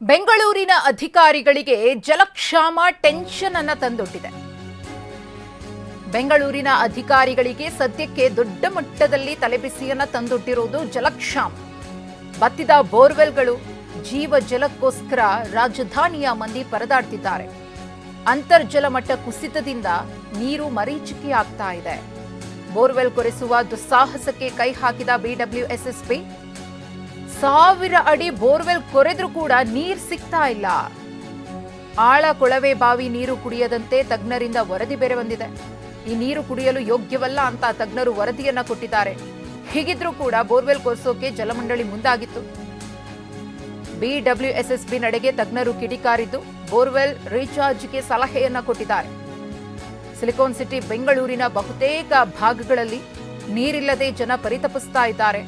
ಬೆಂಗಳೂರಿನ ಅಧಿಕಾರಿಗಳಿಗೆ ಜಲಕ್ಷಾಮ ಟೆನ್ಷನ್ ಅನ್ನ ತಂದೊಡ್ಡಿದೆ ಬೆಂಗಳೂರಿನ ಅಧಿಕಾರಿಗಳಿಗೆ ಸದ್ಯಕ್ಕೆ ದೊಡ್ಡ ಮಟ್ಟದಲ್ಲಿ ತಲೆಬಿಸಿಯನ್ನ ತಂದೊಡ್ಡಿರುವುದು ಜಲಕ್ಷಾಮ. ಬತ್ತಿದ ಬೋರ್ವೆಲ್ಗಳು ಜೀವ ಜಲಕ್ಕೋಸ್ಕರ ರಾಜಧಾನಿಯ ಮಂದಿ ಪರದಾಡ್ತಿದ್ದಾರೆ. ಅಂತರ್ಜಲ ಮಟ್ಟ ಕುಸಿತದಿಂದ ನೀರು ಮರೀಚಿಕೆ ಆಗ್ತಾ ಇದೆ. ಬೋರ್ವೆಲ್ ಕೊರೆಸುವ ದುಸ್ಸಾಹಸಕ್ಕೆ ಕೈ ಹಾಕಿದ ಬಿಡಬ್ಲ್ಯೂಎಸ್ಎಸ್ಪಿ ಸಾವಿರ ಅಡಿ ಬೋರ್ವೆಲ್ ಕೊರೆದ್ರೂ ಕೂಡ ನೀರ್ ಸಿಗ್ತಾ ಇಲ್ಲ. ಆಳ ಕೊಳವೆ ಬಾವಿ ನೀರು ಕುಡಿಯದಂತೆ ತಜ್ಞರಿಂದ ವರದಿ ಬೇರೆ ಬಂದಿದೆ. ಈ ನೀರು ಕುಡಿಯಲು ಯೋಗ್ಯವಲ್ಲ ಅಂತ ತಜ್ಞರು ವರದಿಯನ್ನ ಕೊಟ್ಟಿದ್ದಾರೆ. ಹೀಗಿದ್ರೂ ಕೂಡ ಬೋರ್ವೆಲ್ ಕೊರೆಸೋಕೆ ಜಲಮಂಡಳಿ ಮುಂದಾಗಿತ್ತು. ಬಿಡಬ್ಲ್ಯೂಎಸ್ಎಸ್ಬಿ ನಡೆಗೆ ತಜ್ಞರು ಕಿಡಿಕಾರಿದ್ದು, ಬೋರ್ವೆಲ್ ರೀಚಾರ್ಜ್ಗೆ ಸಲಹೆಯನ್ನ ಕೊಟ್ಟಿದ್ದಾರೆ. ಸಿಲಿಕಾನ್ ಸಿಟಿ ಬೆಂಗಳೂರಿನ ಬಹುತೇಕ ಭಾಗಗಳಲ್ಲಿ ನೀರಿಲ್ಲದೆ ಜನ ಪರಿತಪಿಸ್ತಾ ಇದ್ದಾರೆ.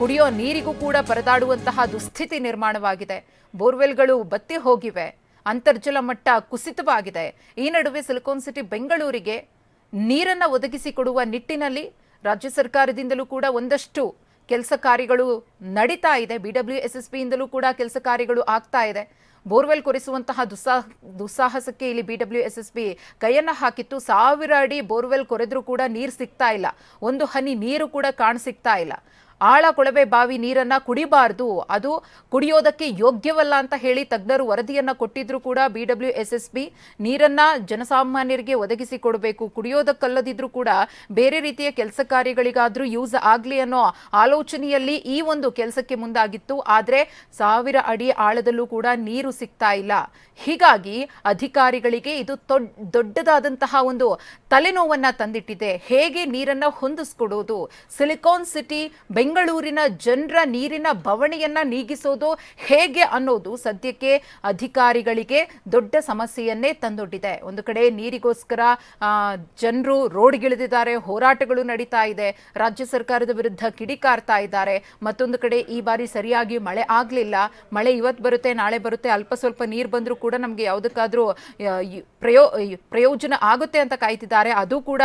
ಕುಡಿಯೋ ನೀರಿಗೂ ಕೂಡ ಪರದಾಡುವಂತಹ ದುಸ್ಥಿತಿ ನಿರ್ಮಾಣವಾಗಿದೆ. ಬೋರ್ವೆಲ್ಗಳು ಬತ್ತಿ ಹೋಗಿವೆ. ಅಂತರ್ಜಲ ಮಟ್ಟ ಕುಸಿತವಾಗಿದೆ. ಈ ನಡುವೆ ಸಿಲಿಕಾನ್ ಸಿಟಿ ಬೆಂಗಳೂರಿಗೆ ನೀರನ್ನ ಒದಗಿಸಿಕೊಡುವ ನಿಟ್ಟಿನಲ್ಲಿ ರಾಜ್ಯ ಸರ್ಕಾರದಿಂದಲೂ ಕೂಡ ಒಂದಷ್ಟು ಕೆಲಸ ಕಾರ್ಯಗಳು ನಡೀತಾ ಇದೆ. ಬಿಡಬ್ಲ್ಯೂಎಸ್ಎಸ್ಪಿಯಿಂದಲೂ ಕೂಡ ಕೆಲಸ ಕಾರ್ಯಗಳು ಆಗ್ತಾ ಇದೆ. ಬೋರ್ವೆಲ್ ಕೊರೆಸುವಂತಹ ದುಸ್ಸಾಹ ದುಸ್ಸಾಹಸಕ್ಕೆ ಇಲ್ಲಿ B W S S BWSSP ಕೈಯನ್ನು ಹಾಕಿತ್ತು. ಸಾವಿರ ಅಡಿ ಬೋರ್ವೆಲ್ ಕೊರೆದ್ರೂ ಕೂಡ ನೀರು ಸಿಗ್ತಾ ಇಲ್ಲ. ಒಂದು ಹನಿ ನೀರು ಕೂಡ ಕಾಣಸಿಗ್ತಾ ಇಲ್ಲ. ಆಳ ಕೊಳವೆ ಬಾವಿ ನೀರನ್ನ ಕುಡಿಬಾರ್ದು. ಅದು ಕುಡಿಯೋದಕ್ಕೆ ಯೋಗ್ಯವಲ್ಲ ಅಂತ ಹೇಳಿ ತಜ್ಞರು ವರದಿಯನ್ನ ಕೊಟ್ಟಿದ್ರು ಕೂಡ ಬಿಡಬ್ಲ್ಯೂ ಎಸ್ ಎಸ್ ಬಿ. ನೀರನ್ನ ಜನಸಾಮಾನ್ಯರಿಗೆ ಒದಗಿಸಿ ಕೊಡಬೇಕು. ಕುಡಿಯೋದಕ್ಕಲ್ಲದಿದ್ರೂ ಕೂಡ ಬೇರೆ ರೀತಿಯ ಕೆಲಸ ಕಾರ್ಯಗಳಿಗಾದ್ರೂ ಯೂಸ್ ಆಗ್ಲಿ ಅನ್ನೋ ಆಲೋಚನೆಯಲ್ಲಿ ಈ ಒಂದು ಕೆಲಸಕ್ಕೆ ಮುಂದಾಗಿತ್ತು. ಆದ್ರೆ ಸಾವಿರ ಅಡಿ ಆಳದಲ್ಲೂ ಕೂಡ ನೀರು ಸಿಗ್ತಾ ಇಲ್ಲ. ಹೀಗಾಗಿ ಅಧಿಕಾರಿಗಳಿಗೆ ಇದು ದೊಡ್ಡದಾದಂತಹ ಒಂದು ತಲೆನೋವನ್ನ ತಂದಿಟ್ಟಿದೆ. ಹೇಗೆ ನೀರನ್ನ ಹೊಂದಿಸ್ಕೊಡೋದು? ಸಿಲಿಕಾನ್ ಸಿಟಿ ಬೆಂಗಳೂರಿನ ಜನರ ನೀರಿನ ಬವಣೆಯನ್ನ ನೀಗಿಸೋದು ಹೇಗೆ ಅನ್ನೋದು ಸದ್ಯಕ್ಕೆ ಅಧಿಕಾರಿಗಳಿಗೆ ದೊಡ್ಡ ಸಮಸ್ಯೆಯನ್ನೇ ತಂದೊಡ್ಡಿದೆ. ಒಂದು ಕಡೆ ನೀರಿಗೋಸ್ಕರ ಜನರು ರೋಡ್ಗಿಳಿದಿದ್ದಾರೆ, ಹೋರಾಟಗಳು ನಡೀತಾ ಇದೆ, ರಾಜ್ಯ ಸರ್ಕಾರದ ವಿರುದ್ಧ ಕಿಡಿಕಾರ್ತಾ ಇದ್ದಾರೆ. ಮತ್ತೊಂದು ಕಡೆ ಈ ಬಾರಿ ಸರಿಯಾಗಿ ಮಳೆ ಆಗ್ಲಿಲ್ಲ. ಮಳೆ ಇವತ್ತು ಬರುತ್ತೆ, ನಾಳೆ ಬರುತ್ತೆ, ಅಲ್ಪ ಸ್ವಲ್ಪ ನೀರು ಬಂದರೂ ಕೂಡ ನಮಗೆ ಯಾವುದಕ್ಕಾದ್ರೂ ಪ್ರಯೋ ಪ್ರಯೋಜನ ಆಗುತ್ತೆ ಅಂತ ಕಾಯ್ತಿದ್ದಾರೆ. ಅದು ಕೂಡ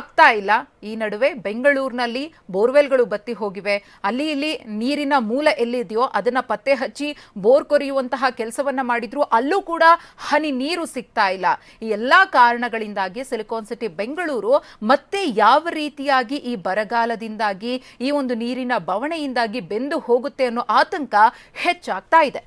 ಆಗ್ತಾ ಇಲ್ಲ. ಈ ನಡುವೆ ಬೆಂಗಳೂರಿನಲ್ಲಿ ಬೋರ್ವೆಲ್ಗಳು ಬತ್ತಿ ಹೋಗಿವೆ ಅಲ್ಲಿ ಇಲ್ಲಿ ನೀರಿನ ಮೂಲ ಎಲ್ಲಿದೆಯೋ ಅದನ್ನ ಪತ್ತೆ ಹಚ್ಚಿ ಬೋರ್ ಕೊರೆಯುವಂತಹ ಕೆಲಸವನ್ನ ಮಾಡಿದ್ರು. ಅಲ್ಲೂ ಕೂಡ ಹನಿ ನೀರು ಸಿಗ್ತಾ ಇಲ್ಲ. ಈ ಎಲ್ಲಾ ಕಾರಣಗಳಿಂದಾಗಿ ಸಿಲಿಕಾನ್ ಸಿಟಿ ಬೆಂಗಳೂರು ಮತ್ತೆ ಯಾವ ರೀತಿಯಾಗಿ ಈ ಬರಗಾಲದಿಂದಾಗಿ ಈ ಒಂದು ನೀರಿನ ಬವಣೆಯಿಂದಾಗಿ ಬೆಂದು ಹೋಗುತ್ತೆ ಅನ್ನೋ ಆತಂಕ ಹೆಚ್ಚಾಗ್ತಾ ಇದೆ.